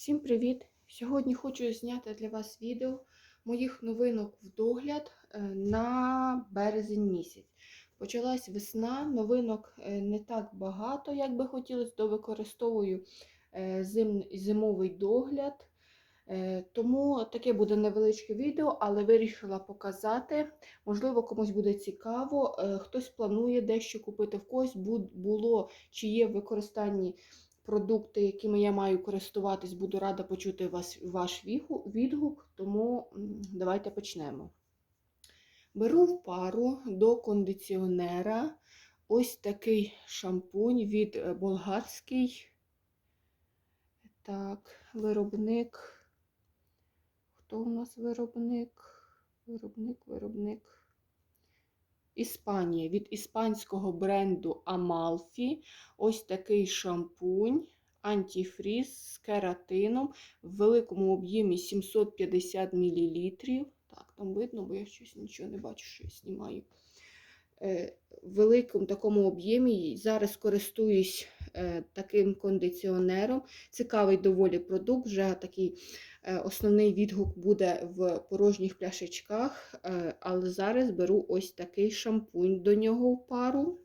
Всім привіт! Сьогодні хочу зняти для вас відео моїх новинок в догляд е, на березень місяць. Почалась весна, новинок е, не так багато, як би хотілося, то використовую е, зим, зимовий догляд. Тому таке буде невеличке відео, але вирішила показати. Можливо, комусь буде цікаво. Хтось планує дещо купити в когось, було чи є в використанні продукти, якими я маю користуватись, буду рада почути вас, ваш відгук, тому давайте почнемо. Беру в пару до кондиціонера ось такий шампунь від е, болгарський. Так, виробник. Хто у нас виробник? Виробник, виробник. Іспанія від іспанського бренду Amalfi. Ось такий шампунь, антифріз з кератином в великому об'ємі 750 мл. Так, там видно, бо я щось нічого не бачу, що я знімаю. Е, В великому такому об'ємі. Зараз користуюсь е, таким кондиціонером. Цікавий доволі продукт. Вже такий основний відгук буде в порожніх пляшечках. е, Але зараз беру ось такий шампунь до нього в пару.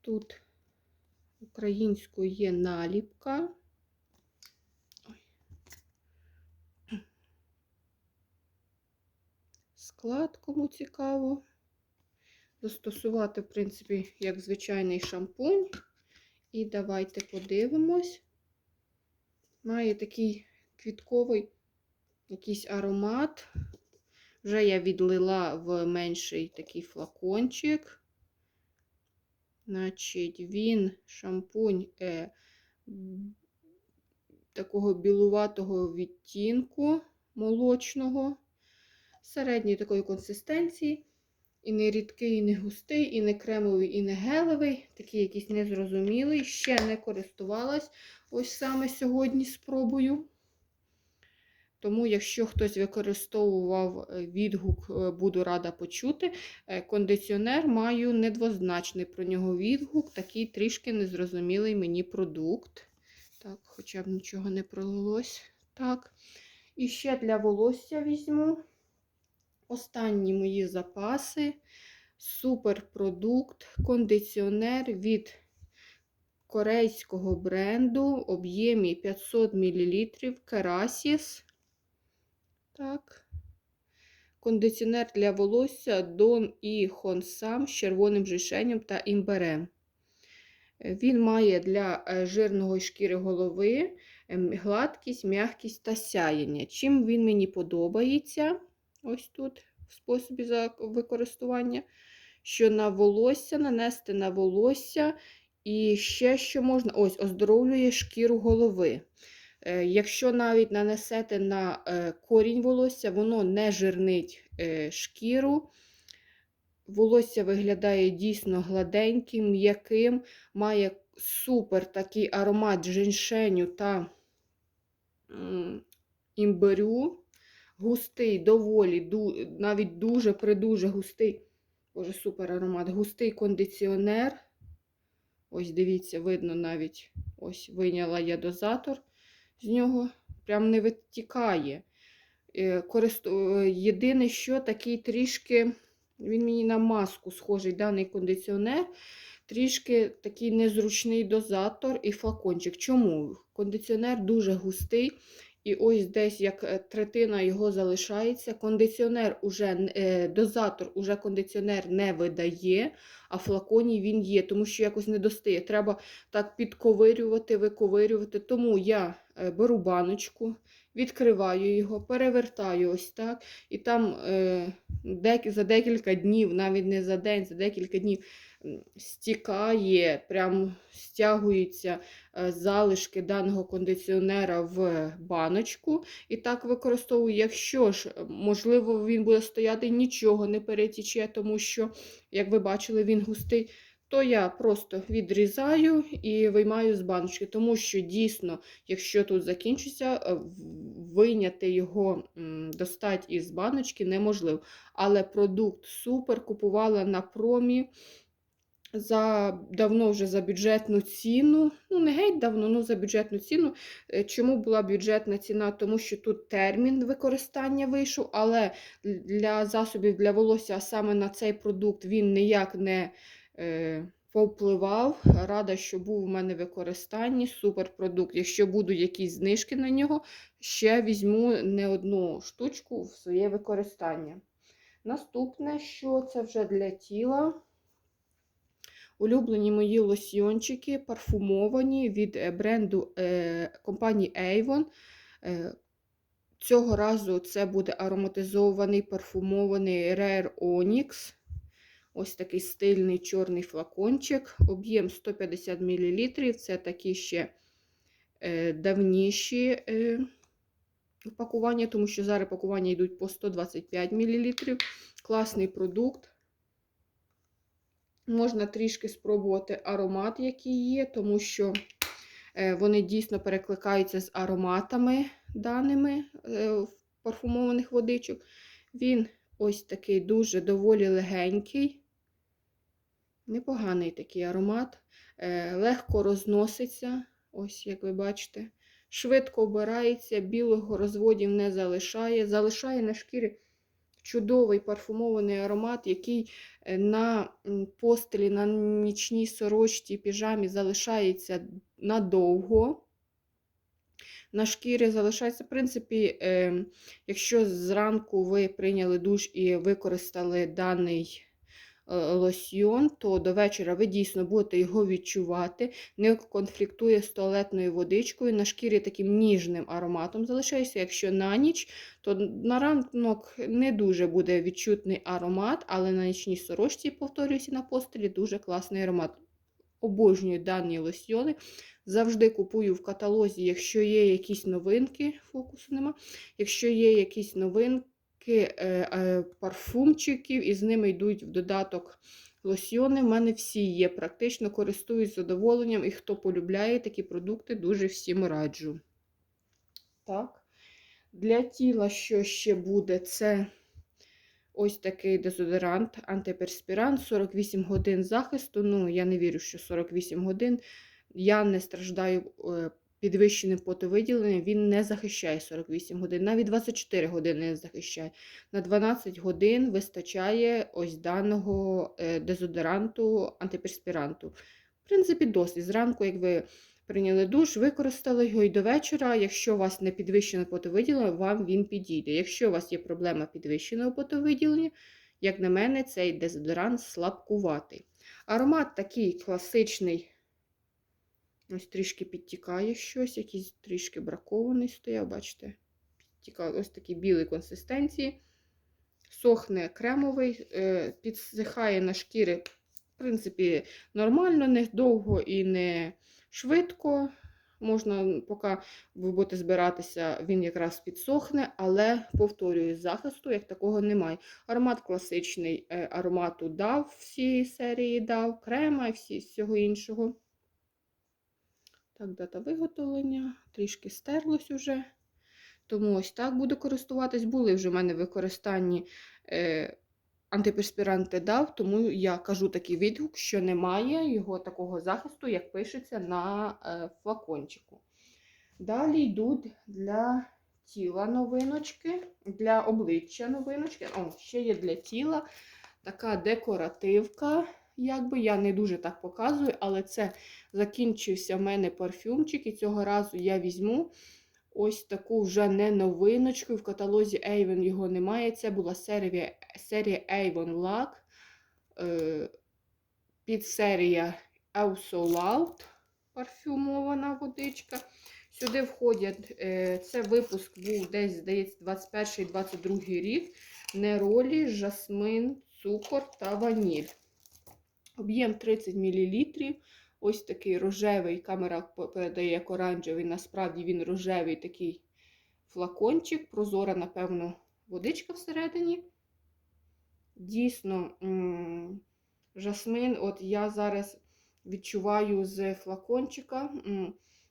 Тут українською є наліпка. Склад, кому цікаво. Застосувати, в принципі, як звичайний шампунь. І давайте подивимось. Має такий квітковий якийсь аромат. Вже я відлила в менший такий флакончик. Значить, він шампунь е, такого білуватого відтінку молочного, середньої такої консистенції. І не рідкий, і не густий, і не кремовий, і не гелевий. Такий якийсь незрозумілий. Ще не користувалась. Ось саме сьогодні спробую. Тому, якщо хтось використовував е, відгук, е, буду рада почути. Е, Кондиціонер маю недвозначний про нього відгук, такий трішки незрозумілий мені продукт. Так, хоча б нічого не пролилось. Так. І ще для волосся візьму. Останні мої запаси. Суперпродукт, кондиціонер від корейського бренду, об'ємі 500 мл Керасіс. Так. Кондиціонер для волосся Дон і Хонсам з червоним жишенням та імберем. Він має для е, жирного шкіри голови ем, гладкість, м'якість та сяєння. Чим він мені подобається, ось тут в способі використання, що на волосся нанести на волосся, і ще що можна, ось, оздоровлює шкіру голови. Е, Якщо навіть нанесете на е, корінь волосся, воно не жирнить е, шкіру. Волосся виглядає дійсно гладеньким, м'яким, має супер такий аромат женьшеню та імбирю. Густий, доволі, ду, навіть дуже придуже густий, боже, супер аромат, густий кондиціонер. Ось дивіться, видно навіть, ось виняла я дозатор з нього, прям не витікає. Е, е, Єдине, що такий трішки, він мені на маску схожий даний кондиціонер. Трішки такий незручний дозатор і флакончик. Чому? Кондиціонер дуже густий, і ось десь як е, третина його залишається. Кондиціонер уже, е, дозатор уже кондиціонер не видає, а флаконі він є, тому що якось не достає. Треба так підковирювати, виковирювати. Тому я е, беру баночку, відкриваю його, перевертаю ось так. І там за декілька днів, навіть не за день, за декілька днів стікає, прям стягуються е, залишки даного кондиціонера в баночку. І так використовую. Якщо ж, е, можливо, він буде стояти, нічого не перетіче, тому що, як ви бачили, він густий. То я просто відрізаю і виймаю з баночки, тому що дійсно, якщо тут закінчиться, е, в- вийняти його, м, достати із баночки неможливо. Але продукт супер, купувала на промі. За давно вже за бюджетну ціну. Ну, не геть давно, ну за бюджетну ціну. Е, Чому була бюджетна ціна? Тому що тут термін використання вийшов, але для засобів для волосся, саме на цей продукт, він ніяк не е, повпливав. Рада, що був у мене в використанні. Супер продукт. Якщо будуть якісь знижки на нього, ще візьму не одну штучку в своє використання. Наступне, що це вже для тіла. Улюблені мої лосьйончики парфумовані від е, бренду е, компанії Avon. Е, цього разу це буде ароматизований парфумований Rare Onyx. Ось такий стильний чорний флакончик. Об'єм 150 мл. Це такі ще давніші пакування, тому що зараз пакування йдуть по 125 мл. Класний продукт. Можна трішки спробувати аромат, який є, тому що е, вони дійсно перекликаються з ароматами даними е, парфумованих водичок. Він ось такий дуже доволі легенький, непоганий такий аромат, е, легко розноситься, ось як ви бачите. Швидко обирається, білого розводів не залишає, залишає на шкірі чудовий парфумований аромат, який е, на постелі, на нічній сорочці, піжамі залишається надовго. На шкірі залишається, в принципі, е, якщо зранку ви прийняли душ і використали даний лосьйон, то до вечора ви дійсно будете його відчувати, не конфліктує з туалетною водичкою, на шкірі таким ніжним ароматом залишається. Якщо на ніч, то на ранок не дуже буде відчутний аромат, але на нічній сорочці, повторююся, на постелі дуже класний аромат. Обожнюю дані лосьйони. Завжди купую в каталозі, якщо є якісь новинки, фокусу нема. Якщо є якісь новинки е, е, парфумчиків, і з ними йдуть в додаток лосьйони. В мене всі є. Практично користуюсь задоволенням, і хто полюбляє такі продукти, дуже всім раджу. Так. Для тіла, що ще буде, це ось такий дезодорант, антиперспірант, 48 годин захисту. Ну, я не вірю, що 48 годин. Я не страждаю е, підвищеним потовиділенням, він не захищає 48 годин, навіть 24 години не захищає. На 12 годин вистачає ось даного е, дезодоранту, антиперспіранту. В принципі, досить. Зранку, як ви прийняли душ, використали його і до вечора. Якщо у вас не підвищене потовиділення, вам він підійде. Якщо у вас є проблема підвищеного потовиділення, як на мене, цей дезодорант слабкуватий. Аромат такий класичний. Ось трішки підтікає щось, якийсь трішки бракований стояв, бачите? Підтікає ось такі білі консистенції. Сохне кремовий, е, підсихає на шкірі, в принципі, нормально, не довго і не швидко. Можна, поки ви будете збиратися, він якраз підсохне, але, повторюю, захисту як такого немає. Аромат класичний е, аромату дав всієї серії дав, крема і всього іншого. Так, дата виготовлення, трішки стерлось уже. Тому ось так буду користуватись. Були вже в мене використанні е, антиперспіранти дав, тому я кажу такий відгук, що немає його такого захисту, як пишеться на е, флакончику. Далі йдуть для тіла новиночки, для обличчя новиночки. О, ще є для тіла така декоративка. Якби я не дуже так показую, але це закінчився в мене парфюмчик, і цього разу я візьму ось таку вже не новиночку. В каталозі Avon його немає. Це була серія серія Avon Lac. Е, підсерія Also Loud парфюмована водичка. Сюди входять, е, це випуск був десь, здається, 21-22 рік. Неролі, жасмин, цукор та ваніль. Об'єм 30 мл. Ось такий рожевий, камера передає як оранжевий, насправді він рожевий такий флакончик, прозора, напевно, водичка всередині. Дійсно, жасмин, от я зараз відчуваю з флакончика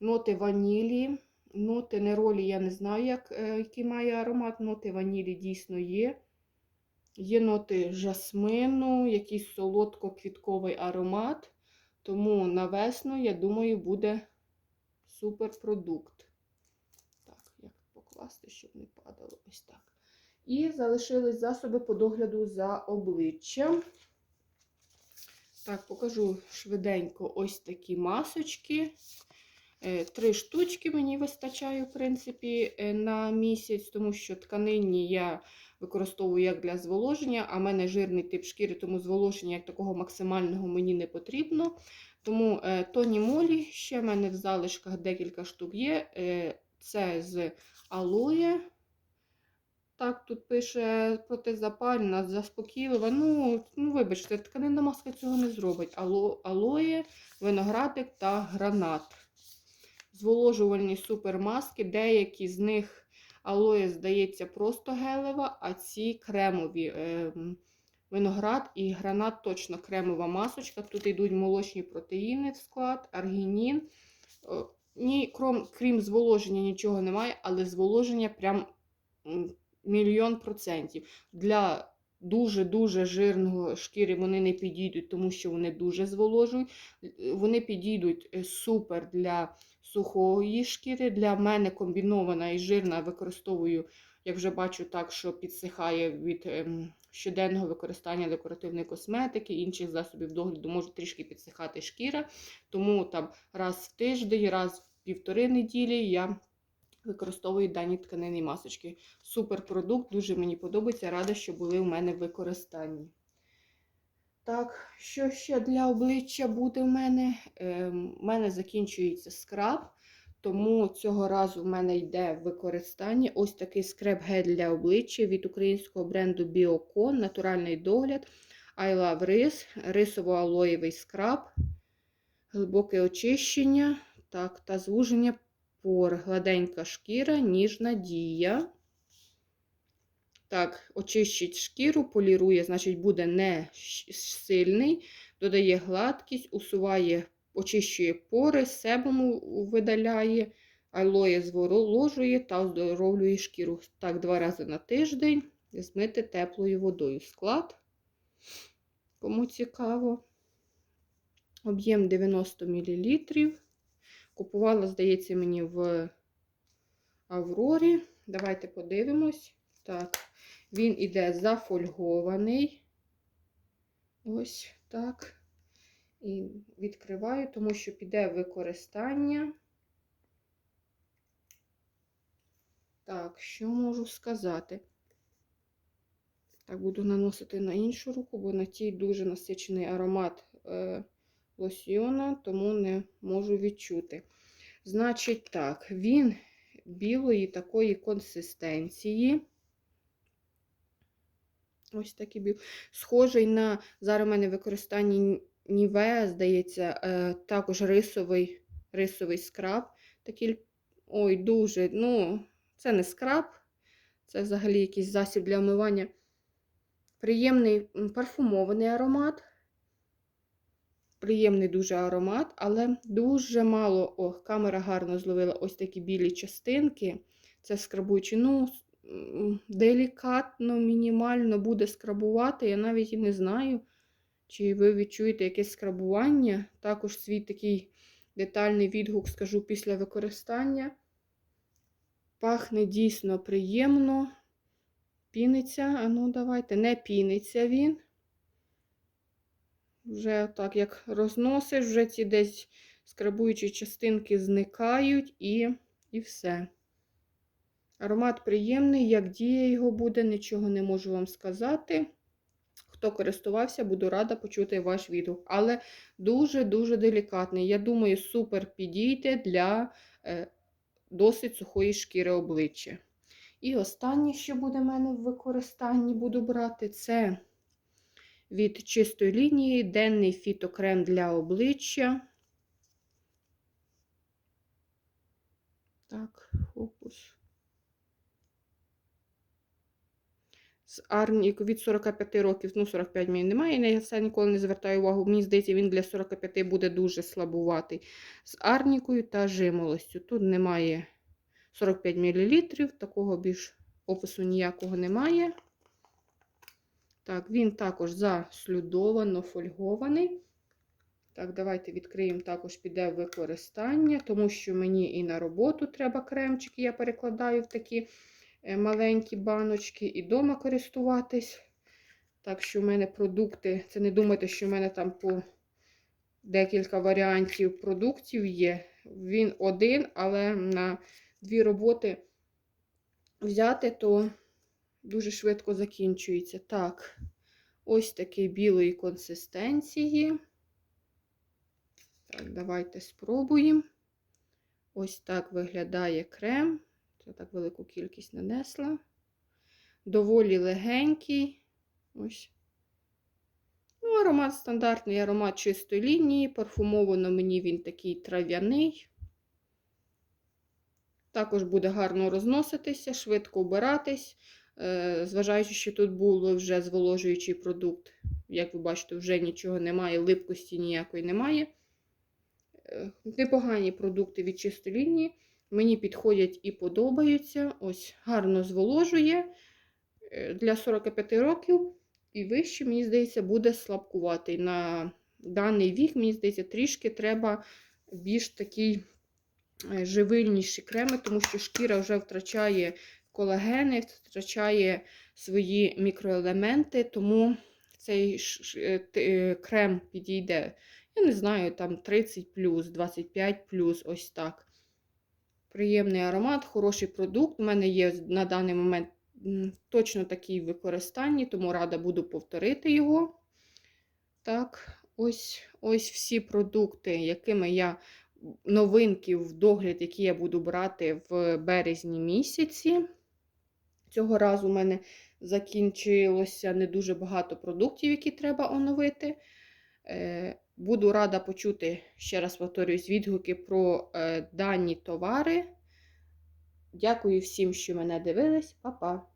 ноти ванілі, ноти неролі, я не знаю, як, е, який має аромат, ноти ванілі дійсно є. Є ноти жасмину, якийсь солодко-квітковий аромат. Тому на весну, я думаю, буде суперпродукт. Так, як покласти, щоб не падало ось так. І залишились засоби по догляду за обличчям. Так, покажу швиденько ось такі масочки. Е, Три штучки мені вистачає, в принципі, е, на місяць, тому що тканинні я використовую як для зволоження, а в мене жирний тип шкіри, тому зволоження як такого максимального мені не потрібно. Тому е, тоні молі ще в мене в залишках декілька штук є. Е, Це з алоє. Так, тут пише протизапальна, заспокійлива. Ну, ну, вибачте, тканинна маска цього не зробить. Ало, алоє, виноградик та гранат. Зволожувальні супермаски, деякі з них алоє, здається, просто гелева, а ці кремові. е, Виноград і гранат точно кремова масочка. Тут йдуть молочні протеїни в склад, аргінін. О, Ні, крім, крім зволоження нічого немає, але зволоження прям мільйон процентів. Для дуже-дуже жирного шкіри вони не підійдуть, тому що вони дуже зволожують. Е, Вони підійдуть е, супер для сухої шкіри. Для мене комбінована і жирна використовую, як вже бачу, так, що підсихає від ем, щоденного використання декоративної косметики, інших засобів догляду може трішки підсихати шкіра. Тому там раз в тиждень, раз в півтори неділі я використовую дані тканини масочки. Супер продукт, дуже мені подобається. Рада, що були у мене в використанні. Так, що ще для обличчя буде в мене? Е, У мене закінчується скраб, тому цього разу в мене йде використання ось такий скраб-гель для обличчя від українського бренду Biocon, натуральний догляд. I Love Ris, рисово-алоєвий скраб, глибоке очищення так, та звуження пор, гладенька шкіра, ніжна дія. Так, очищить шкіру, полірує, значить, буде не сильний, додає гладкість, усуває, очищує пори, себому видаляє, алоє зволожує та оздоровлює шкіру. Так, два рази на тиждень змити теплою водою. Склад, кому цікаво. Об'єм 90 мл. Купувала, здається, мені в Аврорі. Давайте подивимось. Так, він іде зафольгований. Ось так. І відкриваю, тому що піде використання. Так, що можу сказати? Так, буду наносити на іншу руку, бо на тій дуже насичений аромат е, лосьйона, тому не можу відчути. Значить, так, він білої такої консистенції. Ось такий біл. Схожий на, зараз у мене в використанні Нівея, здається, е, також рисовий, рисовий скраб. Такий, ой, дуже, ну, це не скраб, це взагалі якийсь засіб для омивання. Приємний парфумований аромат. Приємний дуже аромат, але дуже мало. О, камера гарно зловила ось такі білі частинки. Це скрабуючи. Ну, делікатно, мінімально буде скрабувати. Я навіть і не знаю, чи ви відчуєте якесь скрабування. Також свій такий детальний відгук скажу після використання. Пахне дійсно приємно. Піниться, а ну давайте, не піниться він. Вже так, як розносиш, вже ці десь скрабуючі частинки зникають і, і все. Аромат приємний, як дія його буде, нічого не можу вам сказати. Хто користувався, буду рада почути ваш відгук. Але дуже-дуже делікатний. Я думаю, супер підійде для е, досить сухої шкіри обличчя. І останнє, що буде в мене в використанні, буду брати, це від чистої лінії денний фітокрем для обличчя. Так, фокус. З арнік від 45 років, ну 45 мені немає, я це ніколи не звертаю увагу. Мені здається, він для 45 буде дуже слабуватий. З арнікою та жимолостю. Тут немає 45 мл, такого більш опису ніякого немає. Так, він також заслюдовано фольгований. Так, давайте відкриємо, також піде використання, тому що мені і на роботу треба кремчики, я перекладаю в такі е, маленькі баночки, і вдома користуватись. Так що в мене продукти, це не думайте, що в мене там по декілька варіантів продуктів є. Він один, але на дві роботи взяти, то дуже швидко закінчується. Так, ось такий білої консистенції. Так, давайте спробуємо. Ось так виглядає крем. Це так велику кількість нанесла. Доволі легенький. Ось. Ну, аромат стандартний, аромат чистої лінії. Парфумовано мені він такий трав'яний. Також буде гарно розноситися, швидко обиратись. Е, Зважаючи, що тут був вже зволожуючий продукт. Як ви бачите, вже нічого немає, липкості ніякої немає. Е, Непогані продукти від чистої лінії. Мені підходять і подобаються. Ось гарно зволожує Е, для 45 років. І вище, мені здається, буде слабкуватий. На даний вік, мені здається, трішки треба більш такий живильніші креми, тому що шкіра вже втрачає колагени, втрачає свої мікроелементи, тому цей е, е, крем підійде, я не знаю, там 30 плюс, 25 плюс, ось так. Приємний аромат, хороший продукт. У мене є на даний момент точно такий в використанні, тому рада буду повторити його. Так, ось, ось всі продукти, якими я новинки в догляд, які я буду брати в березні місяці. Цього разу у мене закінчилося не дуже багато продуктів, які треба оновити. Е, Буду рада почути, ще раз повторюсь, відгуки про е, дані товари. Дякую всім, що мене дивились. Па-па!